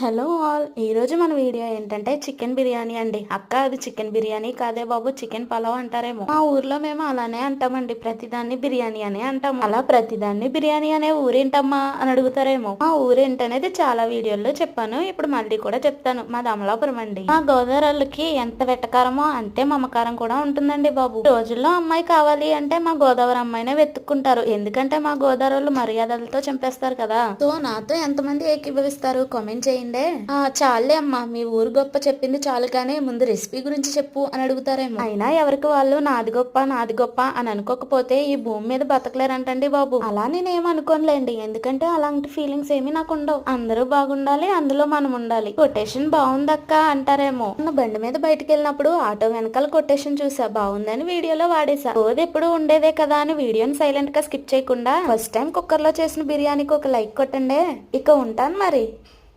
Hello all. ఈరోజు మన video ఏంటంటే చికెన్ బిర్యానీ అండి. అక్క అది చికెన్ బిర్యానీ కాదే బాబు చికెన్ పలావ్ అంటారేమో. మా ఊర్లో మేము అలానే అంటామండి. ప్రతిదాన్ని బిర్యానీ అనే అంటాము. అలా ప్రతిదాన్ని బిర్యానీ అనే ఊరేంటమ్మా అని అడుగుతారేమో. మా ఊరేంటనేది చాలా వీడియోల్లో చెప్పాను. ఇప్పుడు మళ్ళీ కూడా చెప్తాను. మా అమలాపురం అండి. మా గోదావరికి ఎంత వెటకారమో అంతే మమకారం కూడా ఉంటుందండి బాబు. రోజుల్లో అమ్మాయి కావాలి అంటే మా గోదావరి అమ్మాయినే వెతుక్కుంటారు. ఎందుకంటే మా గోదావరి మర్యాదలతో చంపేస్తారు కదా. సో నాతో ఎంతమంది ఏకీభవిస్తారు? కామెంట్ చేయండి. ఆ చాలే అమ్మా. మీ ఊరు గొప్ప చెప్పింది చాలు కానీ ముందు రెసిపీ గురించి చెప్పు అని అడుగుతారేమో. అయినా ఎవరికి వాళ్ళు నాది గొప్ప నాది గొప్ప అని అనుకోకపోతే ఈ భూమి మీద బతకలేరంటండి బాబు. అలా నేనేం అనుకోనులేండి. ఎందుకంటే అలాంటి ఫీలింగ్స్ ఏమీ నాకు ఉండవు అందరూ బాగుండాలి అందులో మనం ఉండాలి. కొటేషన్ బాగుందక్క అంటారేమో. మొన్న బండి మీద బయటకు వెళ్ళినప్పుడు ఆటో వెనకాల కొటేషన్ చూసా. బాగుందని వీడియోలో వాడేసా. రోజు ఎప్పుడు ఉండేదే కదా అని వీడియోని సైలెంట్గా స్కిప్ చేయకుండా ఫస్ట్ టైం కుక్కర్లో చేసిన బిర్యానీకి ఒక లైక్ కొట్టండి. ఇక ఉంటాను మరి.